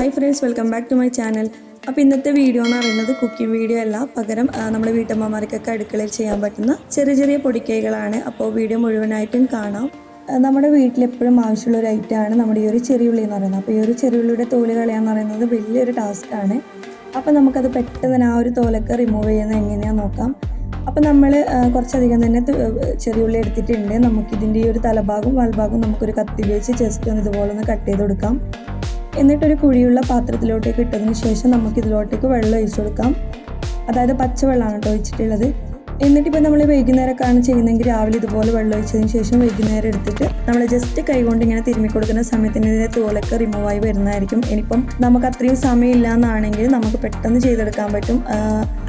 Hi friends welcome back to my channel അപ്പോൾ ഇന്നത്തെ video എന്ന് പറയുന്നത് കുക്കിംഗ് വീഡിയോ അല്ല. പകരം നമ്മുടെ വീട്ടമ്മമാർക്കൊക്കെ അടുക്കളയിൽ ചെയ്യാൻ പറ്റുന്ന ചെറിയ ചെറിയ പൊടിക്കൈകളാണ്. അപ്പോൾ വീഡിയോ മുഴുവനായിട്ടും കാണാം. നമ്മുടെ വീട്ടിലെപ്പോഴും ആവശ്യമുള്ള ഒരു ഐറ്റമാണ് നമ്മുടെ ഈ ഒരു ചെറിയുള്ളി എന്ന് പറയുന്നത്. അപ്പോൾ ഈ ഒരു ചെറിയുള്ളിയുടെ തോൽ കളയാന്ന് പറയുന്നത് വലിയൊരു ടാസ്ക്കാണ് അപ്പോൾ നമുക്കത് പെട്ടെന്ന് ആ ഒരു തോലൊക്കെ റിമൂവ് ചെയ്യുന്നത് എങ്ങനെയാണെന്ന് നോക്കാം. അപ്പോൾ നമ്മൾ കുറച്ചധികം തന്നെ ചെറിയുള്ളി എടുത്തിട്ടുണ്ട്. നമുക്കിതിന്റെ ഈ ഒരു തലഭാഗം വാൽഭാഗം നമുക്കൊരു കത്തി ഉപയോഗിച്ച് ജസ്റ്റ് ഒന്ന് ഇതുപോലെ ഒന്ന് കട്ട് ചെയ്ത് കൊടുക്കാം. എന്നിട്ടൊരു കുഴിയുള്ള പാത്രത്തിലോട്ടേക്ക് ഇട്ടതിന് ശേഷം നമുക്ക് ഇതിലോട്ടേക്ക് വെള്ളം ഒഴിച്ചു കൊടുക്കാം. അതായത് പച്ചവെള്ളമാണ് കേട്ടോ ഒഴിച്ചിട്ടുള്ളത്. എന്നിട്ടിപ്പോൾ നമ്മൾ വൈകുന്നേരമൊക്കെയാണ് ചെയ്യുന്നതെങ്കിൽ രാവിലെ ഇതുപോലെ വെള്ളം ഒഴിച്ചതിന് ശേഷം വൈകുന്നേരം എടുത്തിട്ട് നമ്മൾ ജസ്റ്റ് കൈകൊണ്ട് ഇങ്ങനെ തിരുമ്മി കൊടുക്കുന്ന സമയത്തിന് ഇതിന്റെ തോലൊക്കെ റിമൂവ് ആയി വരുന്നതായിരിക്കും. ഇനിയിപ്പം നമുക്ക് അത്രയും സമയമില്ല എന്നാണെങ്കിൽ നമുക്ക് പെട്ടെന്ന് ചെയ്തെടുക്കാൻ പറ്റും.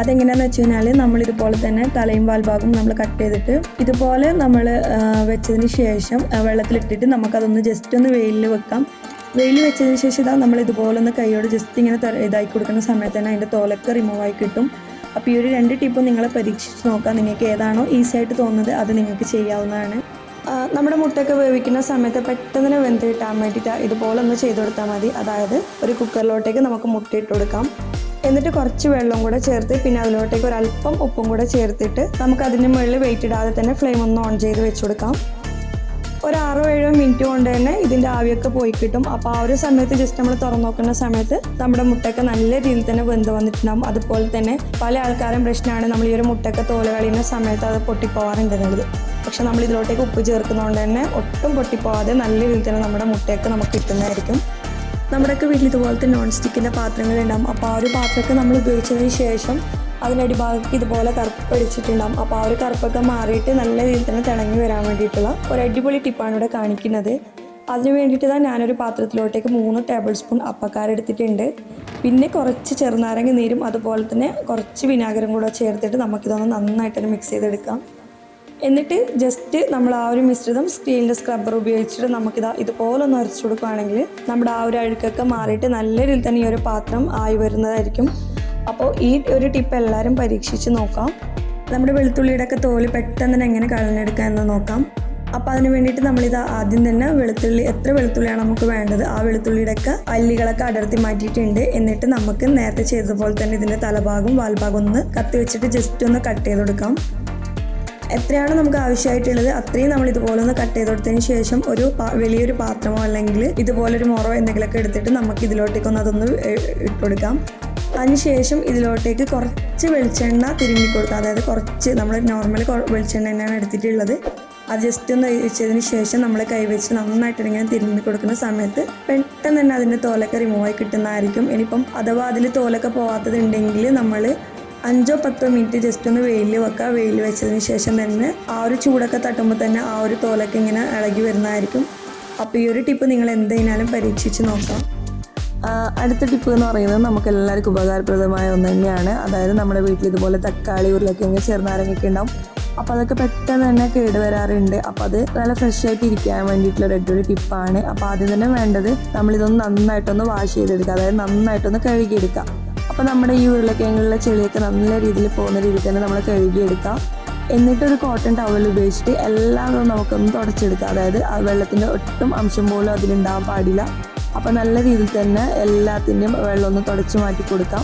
അതെങ്ങനെയാണെന്ന് വെച്ച് കഴിഞ്ഞാൽ നമ്മൾ ഇതുപോലെ തന്നെ തലയും വാൽഭാഗവും നമ്മൾ കട്ട് ചെയ്തിട്ട് ഇതുപോലെ നമ്മൾ വെച്ചതിന് ശേഷം വെള്ളത്തിലിട്ടിട്ട് നമുക്കതൊന്ന് ജസ്റ്റ് ഒന്ന് വെയിലിൽ വെക്കാം. വെയിൽ വെച്ചതിന് ശേഷം ഇതാ നമ്മൾ ഇതുപോലൊന്ന് കൈയോട് ജസ്റ്റ് ഇങ്ങനെ ഇതായി കൊടുക്കുന്ന സമയത്ത് തന്നെ അതിന്റെ തോലൊക്കെ റിമൂവ് ആയി കിട്ടും. അപ്പോൾ ഈ ഒരു രണ്ട് ടിപ്പും നിങ്ങളെ പരീക്ഷിച്ച് നോക്കാം നിങ്ങൾക്ക് ഏതാണോ ഈസി ആയിട്ട് തോന്നുന്നത് അത് നിങ്ങൾക്ക് ചെയ്യാവുന്നതാണ്. നമ്മുടെ മുട്ടയൊക്കെ വേവിക്കുന്ന സമയത്ത് പെട്ടെന്ന് വെന്ത് കിട്ടാൻ വേണ്ടിയിട്ട് ഇതുപോലെ ഒന്ന് ചെയ്ത് കൊടുത്താൽ മതി. അതായത് ഒരു കുക്കറിലോട്ടേക്ക് നമുക്ക് മുട്ട ഇട്ട് കൊടുക്കാം. എന്നിട്ട് കുറച്ച് വെള്ളം കൂടെ ചേർത്ത് പിന്നെ അതിലോട്ടേക്ക് ഒരു അല്പം ഉപ്പും കൂടെ ചേർത്തിട്ട് നമുക്ക് അതിന്റെ മുകളിൽ വെയിറ്റ് ഇടാതെ തന്നെ ഫ്ലെയിം ഒന്ന് ഓൺ ചെയ്ത് വെച്ച് കൊടുക്കാം. ഒരു ആറോ ഏഴോ മിനിറ്റ് കൊണ്ട് തന്നെ ഇതിന്റെ ആവിയൊക്കെ പോയി കിട്ടും. അപ്പോൾ ആ ഒരു സമയത്ത് ജസ്റ്റ് നമ്മൾ തുറന്നു നോക്കുന്ന സമയത്ത് നമ്മുടെ മുട്ടയൊക്കെ നല്ല രീതിയിൽ തന്നെ വെന്ത് വന്നിട്ടുണ്ടാകും അതുപോലെ തന്നെ പല ആൾക്കാരും പ്രശ്നമാണ് നമ്മൾ ഈ ഒരു മുട്ടയൊക്കെ തോൽ കളയുന്ന സമയത്ത് അത് പൊട്ടിപ്പോവാറുണ്ട് എന്നുള്ളത്. പക്ഷെ നമ്മൾ ഇതിലോട്ടേക്ക് ഉപ്പ് ചേർക്കുന്നതുകൊണ്ട് തന്നെ ഒട്ടും പൊട്ടിപ്പോവാതെ നല്ല രീതിയിൽ തന്നെ നമ്മുടെ മുട്ടയൊക്കെ നമുക്ക് കിട്ടുന്നതായിരിക്കും. നമ്മുടെയൊക്കെ വീട്ടിൽ ഇതുപോലത്തെ നോൺ സ്റ്റിക്കിന്റെ പാത്രങ്ങളുണ്ടാകും അപ്പോൾ ആ ഒരു പാത്രമൊക്കെ നമ്മൾ ഉപയോഗിച്ചതിന് ശേഷം അതിനടി ഭാഗത്ത് ഇതുപോലെ കറുപ്പ് അടിച്ചിട്ടുണ്ടാകും അപ്പോൾ ആ ഒരു കറുപ്പൊക്കെ മാറിയിട്ട് നല്ല രീതിയിൽ തന്നെ തിളങ്ങി വരാൻ വേണ്ടിയിട്ടുള്ള ഒരു അടിപൊളി ടിപ്പാണ് ഇവിടെ കാണിക്കുന്നത്. അതിന് വേണ്ടിയിട്ട് തന്നെ ഞാനൊരു പാത്രത്തിലോട്ടേക്ക് മൂന്ന് ടേബിൾ സ്പൂൺ അപ്പക്കാര എടുത്തിട്ടുണ്ട്. പിന്നെ കുറച്ച് ചെറുനാരങ്ങ നീരും അതുപോലെ തന്നെ കുറച്ച് വിനാഗിരം കൂടെ ചേർത്തിട്ട് നമുക്കിതൊന്ന് നന്നായിട്ടൊന്ന് മിക്സ് ചെയ്തെടുക്കാം. എന്നിട്ട് ജസ്റ്റ് നമ്മൾ ആ ഒരു മിശ്രിതം സ്റ്റീലിന്റെ സ്ക്രബ്ബർ ഉപയോഗിച്ചിട്ട് നമുക്കിത് ഇതുപോലെ ഒന്ന് അരച്ചു കൊടുക്കുകയാണെങ്കിൽ നമ്മുടെ ആ ഒരു അഴുക്കൊക്കെ മാറിയിട്ട് നല്ല രീതിയിൽ തന്നെ ഈ ഒരു പാത്രം ആയി വരുന്നതായിരിക്കും. അപ്പോൾ ഈ ഒരു ടിപ്പ് എല്ലാവരും പരീക്ഷിച്ച് നോക്കാം. നമ്മുടെ വെളുത്തുള്ളിയുടെ ഒക്കെ തോൽ പെട്ടെന്ന് തന്നെ എങ്ങനെ കളഞ്ഞെടുക്കാം എന്ന് നോക്കാം. അപ്പോൾ അതിന് വേണ്ടിയിട്ട് നമ്മളിത് ആദ്യം തന്നെ വെളുത്തുള്ളി എത്ര വെളുത്തുള്ളിയാണ് നമുക്ക് വേണ്ടത്? ആ വെളുത്തുള്ളിയുടെ ഒക്കെ അല്ലികളൊക്കെ അടർത്തി മാറ്റിയിട്ടുണ്ട്. എന്നിട്ട് നമുക്ക് നേരത്തെ ചെയ്തതുപോലെ തന്നെ ഇതിന്റെ തലഭാഗം വാൽഭാഗം ഒന്ന് കത്തി വെച്ചിട്ട് ജസ്റ്റ് ഒന്ന് കട്ട് ചെയ്ത് കൊടുക്കാം. എത്രയാണോ നമുക്ക് ആവശ്യമായിട്ടുള്ളത് അത്രയും നമ്മൾ ഇതുപോലെ ഒന്ന് കട്ട് ചെയ്ത് കൊടുത്തതിന് ശേഷം ഒരു വലിയൊരു പാത്രമോ അല്ലെങ്കിൽ ഇതുപോലൊരു മുറോ എന്തെങ്കിലുമൊക്കെ എടുത്തിട്ട് നമുക്ക് ഇതിലോട്ടേക്കൊന്ന് അതൊന്ന് ഇട്ടുകൊടുക്കാം ഇട്ട് കൊടുക്കാം. അതിനുശേഷം ഇതിലോട്ടേക്ക് കുറച്ച് വെളിച്ചെണ്ണ തിരുമ്മി കൊടുക്കുക. അതായത് കുറച്ച് നമ്മൾ നോർമൽ വെളിച്ചെണ്ണ തന്നെയാണ് എടുത്തിട്ടുള്ളത്. അത് ജസ്റ്റ് ഒന്ന് വെച്ചതിന് ശേഷം നമ്മൾ കൈവച്ച് നന്നായിട്ട് ഇങ്ങനെ തിരുമ്മി കൊടുക്കുന്ന സമയത്ത് പെട്ടെന്ന് തന്നെ അതിന്റെ തോലൊക്കെ റിമൂവ് ആയി കിട്ടുന്നതായിരിക്കും. ഇനിയിപ്പം അഥവാ അതിൽ തോലൊക്കെ പോകാത്തതുണ്ടെങ്കിൽ നമ്മൾ അഞ്ചോ പത്തോ മിനിറ്റ് ജസ്റ്റ് ഒന്ന് വെയിൽ വെക്കുക. വെയിൽ വെച്ചതിന് ശേഷം തന്നെ ആ ഒരു ചൂടൊക്കെ തട്ടുമ്പോൾ തന്നെ ആ ഒരു തോലൊക്കെ ഇങ്ങനെ ഇളകി വരുന്നതായിരിക്കും. അപ്പോൾ ഈ ഒരു ടിപ്പ് നിങ്ങൾ എന്തെങ്കിലും പരീക്ഷിച്ച് നോക്കാം. അടുത്ത ടിപ്പ് എന്ന് പറയുന്നത് നമുക്ക് എല്ലാവർക്കും ഉപകാരപ്രദമായ ഒന്ന് തന്നെയാണ്. അതായത് നമ്മുടെ വീട്ടിൽ ഇതുപോലെ തക്കാളി ഉരുളക്കിഴങ്ങ് ചെറുനാരങ്ങയൊക്കെ ഉണ്ടാവും. അപ്പോൾ അതൊക്കെ പെട്ടെന്ന് തന്നെ കേട് വരാറുണ്ട്. അപ്പോൾ അത് നല്ല ഫ്രഷ് ആയിട്ട് ഇരിക്കാൻ വേണ്ടിയിട്ടുള്ള ഒരു ടിപ്പാണ് അപ്പോൾ ആദ്യം തന്നെ വേണ്ടത് നമ്മളിതൊന്ന് നന്നായിട്ടൊന്ന് വാഷ് ചെയ്തെടുക്കുക. അതായത് നന്നായിട്ടൊന്ന് കഴുകിയെടുക്കുക. അപ്പോൾ നമ്മുടെ ഈ ഉരുളക്കിഴങ്ങുകളിലെ ചെളിയൊക്കെ നല്ല രീതിയിൽ പോകുന്ന രീതിയിൽ തന്നെ നമ്മൾ കഴുകിയെടുക്കുക. എന്നിട്ടൊരു കോട്ടൺ ടവൽ ഉപയോഗിച്ചിട്ട് എല്ലാം നമുക്കൊന്ന് തുടച്ചെടുക്കുക. അതായത് ആ വെള്ളത്തിന്റെ ഒട്ടും അംശം പോലും അതിലുണ്ടാകാൻ പാടില്ല. അപ്പോൾ നല്ല രീതിയിൽ തന്നെ എല്ലാത്തിന്റെയും വെള്ളം ഒന്ന് തുടച്ച് മാറ്റി കൊടുക്കാം.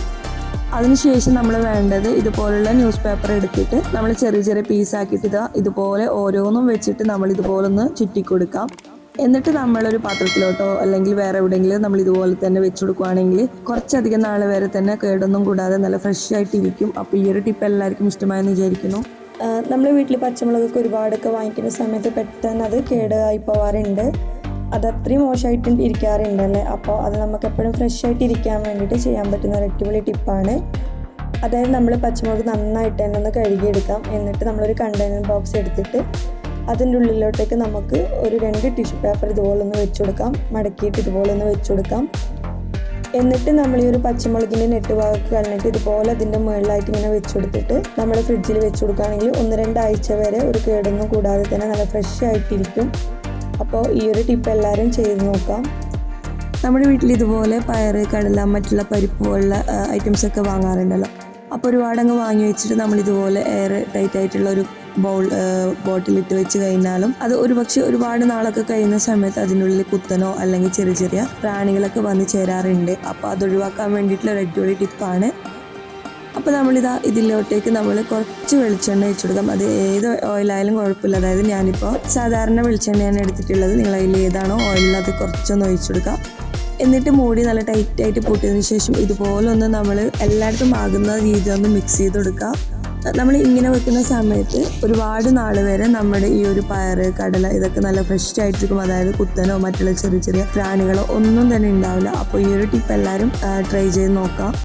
അതിനുശേഷം നമ്മൾ വേണ്ടത് ഇതുപോലുള്ള ന്യൂസ് പേപ്പർ എടുത്തിട്ട് നമ്മൾ ചെറിയ ചെറിയ പീസാക്കിയിട്ട് ഇതാ ഇതുപോലെ ഓരോന്നും വെച്ചിട്ട് നമ്മൾ ഇതുപോലെ ഒന്ന് ചുറ്റി കൊടുക്കാം. എന്നിട്ട് നമ്മളൊരു പാത്രത്തിലോട്ടോ അല്ലെങ്കിൽ വേറെ എവിടെയെങ്കിലും നമ്മൾ ഇതുപോലെ തന്നെ വെച്ച് കൊടുക്കുകയാണെങ്കിൽ കുറച്ചധികം നാൾ വരെ തന്നെ കേടൊന്നും കൂടാതെ നല്ല ഫ്രഷ് ആയിട്ടിരിക്കും. അപ്പോൾ ഈ ഒരു ടിപ്പ് എല്ലാവർക്കും ഇഷ്ടമായെന്ന് വിചാരിക്കുന്നു. നമ്മൾ വീട്ടിൽ പച്ചമുളകൊക്കെ ഒരുപാടൊക്കെ വാങ്ങിക്കുന്ന സമയത്ത് പെട്ടെന്ന് അത് കേടായി പോവാറുണ്ട്. അത് അത്രയും മോശമായിട്ട് ഇരിക്കാറുണ്ടല്ലേ അപ്പോൾ അത് നമുക്ക് എപ്പോഴും ഫ്രഷ് ആയിട്ട് ഇരിക്കാൻ വേണ്ടിയിട്ട് ചെയ്യാൻ പറ്റുന്ന ഒരു അടിപൊളി ടിപ്പാണ് അതായത് നമ്മൾ പച്ചമുളക് നന്നായിട്ട് തന്നെ ഒന്ന് കഴുകിയെടുക്കാം. എന്നിട്ട് നമ്മളൊരു കണ്ടെയ്നർ ബോക്സ് എടുത്തിട്ട് അതിന്റെ ഉള്ളിലോട്ടേക്ക് നമുക്ക് ഒരു രണ്ട് ടിഷ്യൂ പേപ്പർ ഇതുപോലെ ഒന്ന് വെച്ച് കൊടുക്കാം. മടക്കിയിട്ട് ഇതുപോലെ ഒന്ന് വെച്ച് കൊടുക്കാം. എന്നിട്ട് നമ്മൾ ഈ ഒരു പച്ചമുളകിന്റെ നെറ്റ് ഭാഗത്ത് കളഞ്ഞിട്ട് ഇതുപോലെ അതിന്റെ മുകളിലായിട്ട് ഇങ്ങനെ വെച്ച് കൊടുത്തിട്ട് നമ്മുടെ ഫ്രിഡ്ജിൽ വെച്ച് കൊടുക്കുകയാണെങ്കിൽ ഒന്ന് രണ്ടാഴ്ച വരെ ഒരു കേടൊന്നും കൂടാതെ തന്നെ നല്ല ഫ്രഷ് ആയിട്ടിരിക്കും. അപ്പോൾ ഈ ഒരു ടിപ്പ് എല്ലാവരും ചെയ്ത് നോക്കാം. നമ്മുടെ വീട്ടിൽ ഇതുപോലെ പയറ് കടല മറ്റുള്ള പരിപ്പ് പോലുള്ള ഐറ്റംസ് ഒക്കെ വാങ്ങാറുണ്ടല്ലോ. അപ്പോൾ ഒരുപാടങ്ങ് വാങ്ങി വെച്ചിട്ട് നമ്മൾ ഇതുപോലെ എയർ ടൈറ്റ് ആയിട്ടുള്ള ഒരു ബൗൾ ബോട്ടിലിട്ട് വെച്ച് കഴിഞ്ഞാലും അത് ഒരുപക്ഷെ ഒരുപാട് നാളൊക്കെ കഴിയുന്ന സമയത്ത് അതിനുള്ളിൽ കുത്തനോ അല്ലെങ്കിൽ ചെറിയ ചെറിയ പ്രാണികളൊക്കെ വന്ന് ചേരാറുണ്ട്. അപ്പോൾ അത് ഒഴിവാക്കാൻ വേണ്ടിയിട്ടുള്ള ഒരു അടിപൊളി ടിപ്പാണ് അപ്പോൾ നമ്മളിതാ ഇതിലോട്ടേക്ക് നമ്മൾ കുറച്ച് വെളിച്ചെണ്ണ ഒഴിച്ചു കൊടുക്കാം. അത് ഏത് ഓയിലായാലും കുഴപ്പമില്ല. അതായത് ഞാനിപ്പോൾ സാധാരണ വെളിച്ചെണ്ണയാണ് എടുത്തിട്ടുള്ളത്. നിങ്ങൾ അതിൽ ഏതാണോ ഓയിലിൽ അത് കുറച്ചൊന്ന് ഒഴിച്ചു കൊടുക്കാം. എന്നിട്ട് മൂടി നല്ല ടൈറ്റായിട്ട് പൂട്ടിയതിന് ശേഷം ഇതുപോലെ ഒന്ന് നമ്മൾ എല്ലായിടത്തും ആകുന്ന രീതി ഒന്ന് മിക്സ് ചെയ്ത് കൊടുക്കുക നമ്മൾ ഇങ്ങനെ വെക്കുന്ന സമയത്ത് ഒരുപാട് നാൾ വരെ നമ്മുടെ ഈ ഒരു പയറ് കടല ഇതൊക്കെ നല്ല ഫ്രഷ് ആയിട്ടിരിക്കും. അതായത് കുത്തനോ മറ്റുള്ള ചെറിയ ചെറിയ പ്രാണികളോ ഒന്നും തന്നെ ഉണ്ടാവില്ല. അപ്പോൾ ഈ ഒരു ടിപ്പ് എല്ലാവരും ട്രൈ ചെയ്ത് നോക്കാം.